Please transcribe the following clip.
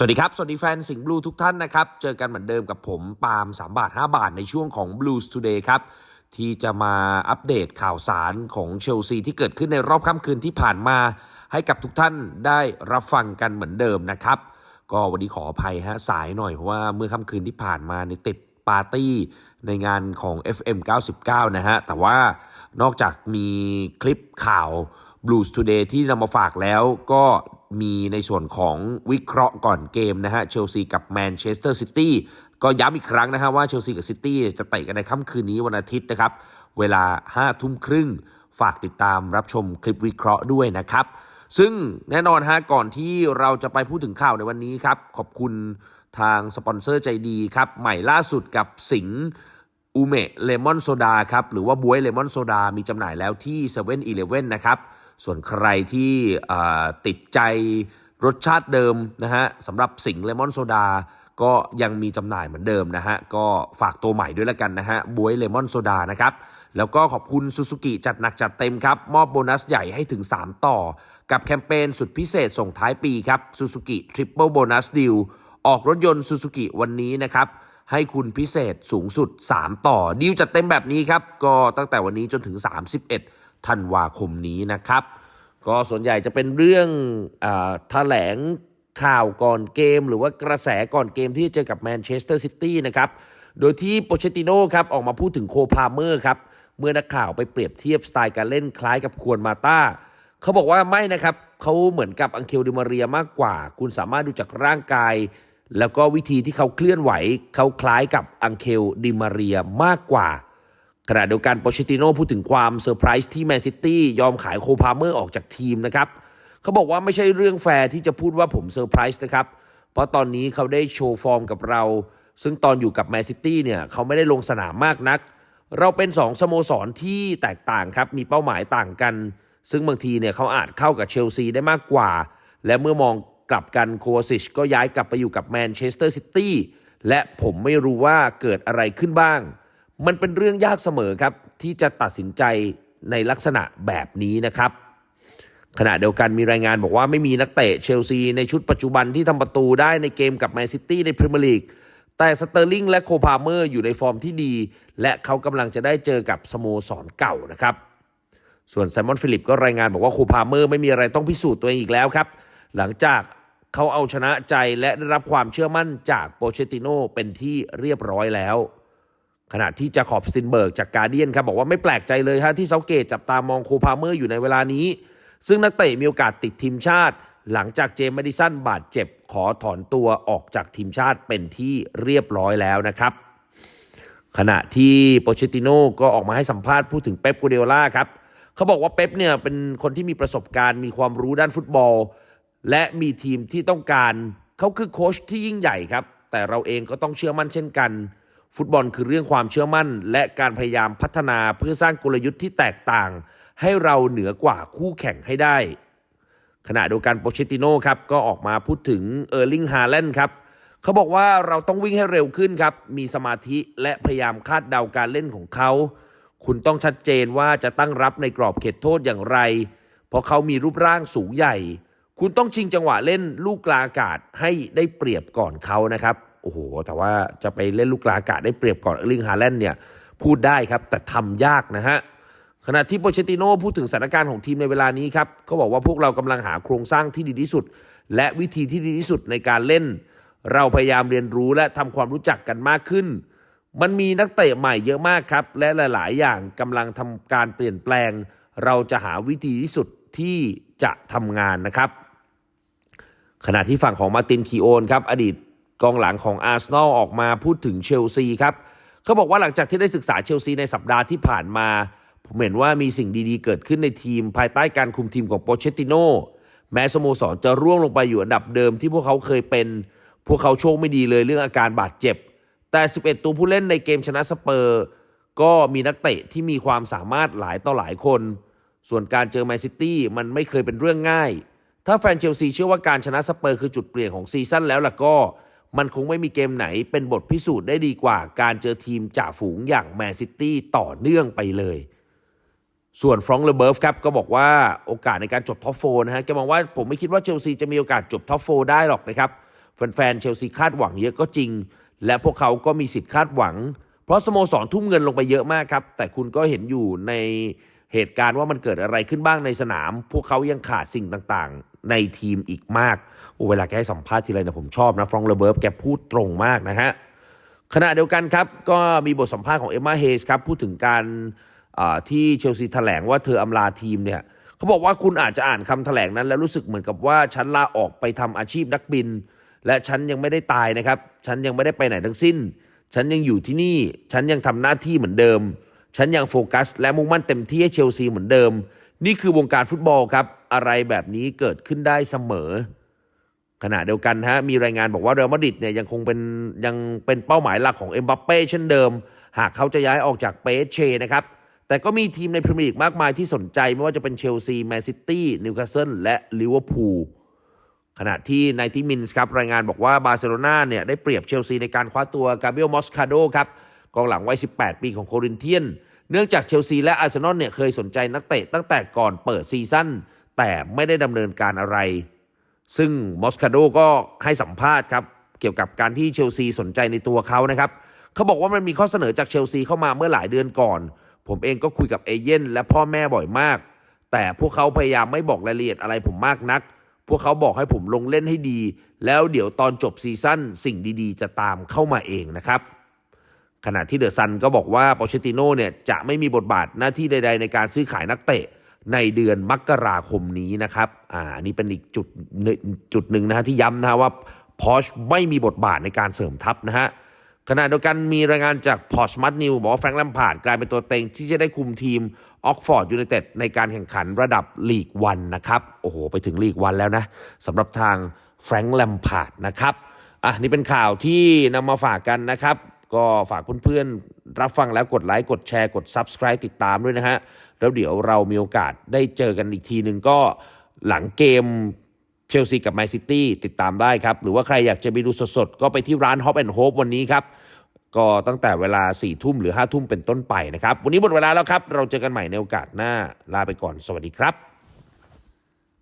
สวัสดีครับ สวัสดีแฟนสิงห์บลูทุกท่านนะครับ เจอกันเหมือนเดิมกับผม ปาล์ม3บาท 5 บาทในช่วงของ Blues Today ครับ ที่จะมาอัปเดตข่าวสารของเชลซีที่เกิดขึ้นในรอบค่ำคืนที่ผ่านมา ให้กับทุกท่านได้รับฟังกันเหมือนเดิมนะครับ ก็วันนี้ขออภัยฮะสายหน่อยเพราะว่าเมื่อค่ำคืนที่ผ่านมาในติดปาร์ตี้ในงานของ FM 99 นะฮะ แต่ว่านอกจากมีคลิปข่าว Blues Today ที่นำมาฝากแล้วก็ มีในส่วนของวิเคราะห์ก่อนเกมนะฮะเชลซีกับแมนเชสเตอร์ซิตี้ก็ย้ำอีกครั้งนะฮะว่าเชลซีกับซิตี้จะเตะกันในค่ำคืนนี้วันอาทิตย์นะครับ เวลา5ทุ่มครึ่ง ฝากติดตามรับชมคลิปวิเคราะห์ด้วยนะครับ ซึ่งแน่นอนฮะก่อนที่เราจะไปพูดถึงข่าวในวันนี้ครับ ขอบคุณทางสปอนเซอร์ใจดีครับ ใหม่ล่าสุดกับสิงห์อูเมะเลมอนโซดาครับ หรือว่าบวยเลมอนโซดามีจำหน่ายแล้วที่7 e เ e ่ e อนะครับ ส่วนใครที่ติดใจรสชาติเดิมนะฮะสำหรับสิงเลมอนโซดาก็ยังมีจำหน่ายเหมือนเดิมนะฮะ ก็ฝากตัวใหม่ด้วยละกันนะฮะบวยเลมอนโซดานะครับ แล้วก็ขอบคุณซูซูกิจัดหนักจัดเต็มครับ มอบโบนัสใหญ่ให้ถึง 3 ต่อ กับแคมเปญสุดพิเศษส่งท้ายปีครับซูซูกิทริปเปิลโบนัสดิวออกรถยนต์ซูซูกิวันนี้นะครับ ให้คุณพิเศษสูงสุด 3 ต่อ ดีลจัดเต็มแบบนี้ครับ ก็ตั้งแต่วันนี้จนถึง 31ธันวาคมนี้นะครับ ก็ส่วนใหญ่จะเป็นเรื่องอแถลงข่าวก่อนเกม หรือว่ากระแสก่อนเกมที่จะเจอกับแมนเชสเตอร์ซิตี้นะครับ โดยที่โปเชติโน่ครับออกมาพูดถึงโคพาเมอร์ครับ เมื่อนักข่าวไปเปรียบเทียบสไตล์การเล่นคล้ายกับควรมาต้าเขาบอกว่าไม่นะครับเขาเหมือนกับอังเคลดิมาเรียมากกว่า คุณสามารถดูจากร่างกาย แล้วก็วิธีที่เขาเคลื่อนไหวเขาคล้ายกับอังเคลดิมาเรียมากกว่า ขณะเดียวกันโปเชติโน่พูดถึงความเซอร์ไพรส์ที่แมนซิตี้ยอมขายโคพาเมอร์ออกจากทีมนะครับเขาบอกว่าไม่ใช่เรื่องแฟร์ที่จะพูดว่าผมเซอร์ไพรส์นะครับ เพราะตอนนี้เขาได้โชว์ฟอร์มกับเรา ซึ่งตอนอยู่กับแมนซิตี้เนี่ยเขาไม่ได้ลงสนามมากนัก เราเป็นสองสโมสรที่แตกต่างครับมีเป้าหมายต่างกัน ซึ่งบางทีเนี่ยเขาอาจเข้ากับเชลซีได้มากกว่า และเมื่อมอง กลับกันโควาซิชก็ย้ายกลับไปอยู่กับแมนเชสเตอร์ซิตี้และผมไม่รู้ว่าเกิดอะไรขึ้นบ้าง มันเป็นเรื่องยากเสมอครับ ที่จะตัดสินใจในลักษณะแบบนี้นะครับ ขณะเดียวกันมีรายงานบอกว่าไม่มีนักเตะเชลซีในชุดปัจจุบันที่ทำประตูได้ในเกมกับแมนซิตี้ในพรีเมียร์ลีกแต่สเตอร์ลิงและโคพาเมอร์อยู่ในฟอร์มที่ดี และเขากำลังจะได้เจอกับสโมสรเก่านะครับ ส่วนไซมอนฟิลิปก็รายงานบอกว่าโคพาเมอร์ไม่มีอะไรต้องพิสูจน์ตัวเองอีกแล้วครับ หลังจาก เขาเอาชนะใจและได้รับความเชื่อมั่นจากโปเชติโนเป็นที่เรียบร้อยแล้ว ขณะที่จาขอบสตินเบิร์กจากการเดียนครับบอกว่าไม่แปลกใจเลยฮะที่เซาเกตจับตามองโคพาเมอร์อยู่ในเวลานี้ ซึ่งนักเตะมีโอกาสติดทีมชาติ หลังจากเจมส์แมดิสันบาดเจ็บขอถอนตัวออกจากทีมชาติเป็นที่เรียบร้อยแล้วนะครับขณะที่โปเชติโน่ก็ออกมาให้สัมภาษณ์พูดถึงเป๊ปกูเดล่าครับ เขาบอกว่าเป๊ปเนี่ยเป็นคนที่มีประสบการณ์มีความรู้ด้านฟุตบอล และมีทีมที่ต้องการ เขาคือโค้ชที่ยิ่งใหญ่ครับ แต่เราเองก็ต้องเชื่อมั่นเช่นกัน ฟุตบอลคือเรื่องความเชื่อมั่น และการพยายามพัฒนาเพื่อสร้างกลยุทธ์ที่แตกต่าง ให้เราเหนือกว่าคู่แข่งให้ได้ ขณะเดียวกันโปเชติโน่ครับก็ออกมาพูดถึงเออร์ลิงฮาแลนด์ครับเขาบอกว่าเราต้องวิ่งให้เร็วขึ้นครับ มีสมาธิและพยายามคาดเดาการเล่นของเขา คุณต้องชัดเจนว่าจะตั้งรับในกรอบเขตโทษอย่างไร เพราะเขามีรูปร่างสูงใหญ่ คุณต้องชิงจังหวะเล่นลูกกลาอากาศให้ได้เปรียบก่อนเขานะครับโอ้โห แต่ว่าจะไปเล่นลูกกลาอากาศได้เปรียบก่อนเอลิงฮาแลนด์เนี่ยพูดได้ครับ แต่ทำยากนะฮะขณะที่โปเชติโน่พูดถึงสถานการณ์ของทีมในเวลานี้ครับเขาบอกว่าพวกเรากำลังหาโครงสร้างที่ดีที่สุด และวิธีที่ดีที่สุดในการเล่น เราพยายามเรียนรู้และทำความรู้จักกันมากขึ้น มันมีนักเตะใหม่เยอะมากครับ และหลาย ๆ อย่างกำลังทำการเปลี่ยนแปลง เราจะหาวิธีที่สุดที่จะทำงานนะครับ ขณะที่ฝั่งของมาตินคีโอนครับอดีตกองหลังของอาร์เซนอลออกมาพูดถึงเชลซีครับเขาบอกว่าหลังจากที่ได้ศึกษาเชลซีในสัปดาห์ที่ผ่านมา ผมเห็นว่ามีสิ่งดีๆ เกิดขึ้นในทีม ภายใต้การคุมทีมของโปเชติโนแม้สโมสรจะร่วงลงไปอยู่อันดับเดิมที่พวกเขาเคยเป็น พวกเขาโชคไม่ดีเลยเรื่องอาการบาดเจ็บ แต่ 11 ตัวผู้เล่นในเกมชนะสเปอร์ ก็มีนักเตะที่มีความสามารถหลายต่อหลายคน ส่วนการเจอแมนซิตี้มันไม่เคยเป็นเรื่องง่าย ถ้าแฟนเชลซีเชื่อว่าการชนะสเปอร์คือจุดเปลี่ยนของซีซั่นแล้วล่ะก็ มันคงไม่มีเกมไหนเป็นบทพิสูจน์ได้ดีกว่าการเจอทีมจ่าฝูงอย่างแมนซิตี้ต่อเนื่องไปเลย ส่วนฟรองก์เลเบิร์ฟครับก็บอกว่าโอกาสในการจบท็อปโฟนะฮะแกมองว่าผมไม่คิดว่าเชลซีจะมีโอกาสจบท็อปโฟได้หรอกนะครับแฟนๆเชลซีคาดหวังเยอะก็จริง และพวกเขาก็มีสิทธิ์คาดหวัง เพราะสโมสรทุ่มเงินลงไปเยอะมากครับ แต่คุณก็เห็นอยู่ในเหตุการณ์ว่ามันเกิดอะไรขึ้นบ้างในสนาม พวกเขายังขาดสิ่งต่างๆ ในทีมอีกมากโอ้เวลาแกให้สัมภาษณ์ทีไรเนี่ยผมชอบนะฟรองก์เลเบิร์ฟแกพูดตรงมากนะฮะขณะเดียวกันครับ ก็มีบทสัมภาษณ์ของเอมมาเฮสครับพูดถึงการที่เชลซีแถลงว่าเธออำลาทีมเนี่ยเขาบอกว่าคุณอาจจะอ่านคำแถลงนั้น แล้วรู้สึกเหมือนกับว่าฉันลาออกไปทำอาชีพนักบิน และฉันยังไม่ได้ตายนะครับ ฉันยังไม่ได้ไปไหนทั้งสิ้น ฉันยังอยู่ที่นี่ ฉันยังทำหน้าที่เหมือนเดิม ฉันยังโฟกัส และมุ่งมั่นเต็มที่ให้เชลซีเหมือนเดิม นี่คือวงการฟุตบอลครับ อะไรแบบนี้เกิดขึ้นได้เสมอ ขณะเดียวกันฮะมีรายงานบอกว่าเรอัลมาดริดเนี่ยยังคงเป็นยังเป็นเป้าหมายหลักของเอ็มบัปเป้เช่นเดิม หากเขาจะย้ายออกจากเปเชนะครับแต่ก็มีทีมในพรีเมียร์ลีกมากมายที่สนใจไม่ว่าจะเป็นเชลซีแมนซิตี้นิวคาสเซิลและลิเวอร์พูลขณะที่ไนที่มินส์ครับรายงานบอกว่าบาร์เซโลนาเนี่ยได้เปรียบเชลซีในการคว้าตัวกาเบรียลมอสคาโดครับกองหลังวัย 18 ปีของโครินเทียน เนื่องจากเชลซีและอาร์เซนอลเนี่ยเคยสนใจนักเตะตั้งแต่ก่อนเปิดซีซั่น แต่ไม่ได้ดำเนินการอะไร ซึ่งมอสคาโดก็ให้สัมภาษณ์ครับ เกี่ยวกับการที่เชลซีสนใจในตัวเขานะครับ เขาบอกว่ามันมีข้อเสนอจากเชลซีเข้ามาเมื่อหลายเดือนก่อน ผมเองก็คุยกับเอเย่นและพ่อแม่บ่อยมาก แต่พวกเขาพยายามไม่บอกรายละเอียดอะไรผมมากนัก พวกเขาบอกให้ผมลงเล่นให้ดี แล้วเดี๋ยวตอนจบซีซั่นสิ่งดีๆ จะตามเข้ามาเองนะครับขณะที่เดอะซันก็บอกว่าปอเชติโน่เนี่ยจะไม่มีบทบาทหน้าที่ใด ๆ ในการซื้อขายนักเตะ ในเดือนมกราคมนี้นะครับอ่าอันนี้เป็นอีกจุดจุดหนึ่งนะฮะที่ย้ำนะฮะว่าพอชไม่มีบทบาทในการเสริมทัพนะฮะขณะเดียวกันมีรายงานจากพอชมัตนิวบอกว่าแฟรงค์แลมพาร์ดกลายเป็นตัวเต็งที่จะได้คุมทีมออกฟอร์ดยูไนเต็ดในการแข่งขันระดับลีกวันนะครับ โอ้โห ไปถึงลีกวันแล้วนะสำหรับทางแฟรงค์แลมพาร์ดนะครับอะนี่เป็นข่าวที่นำมาฝากกันนะครับ ก็ฝากเพื่อนๆ รับฟังแล้วกดไลค์กดแชร์กด Subscribe ติดตามด้วยนะฮะ แล้วเดี๋ยวเรามีโอกาสได้เจอกันอีกทีหนึ่งก็หลังเกมเชลซีกับแมนซิตี้ติดตามได้ครับ หรือว่าใครอยากจะไปดูสดๆ ก็ไปที่ร้าน Hop and Hope วันนี้ครับ ก็ตั้งแต่เวลา4ี่ทุ่มหรือ5้าทุ่มเป็นต้นไปนะครับ วันนี้หมดเวลาแล้วครับ เราเจอกันใหม่ในโอกาสหน้าลาไปก่อนสวัสดีครับ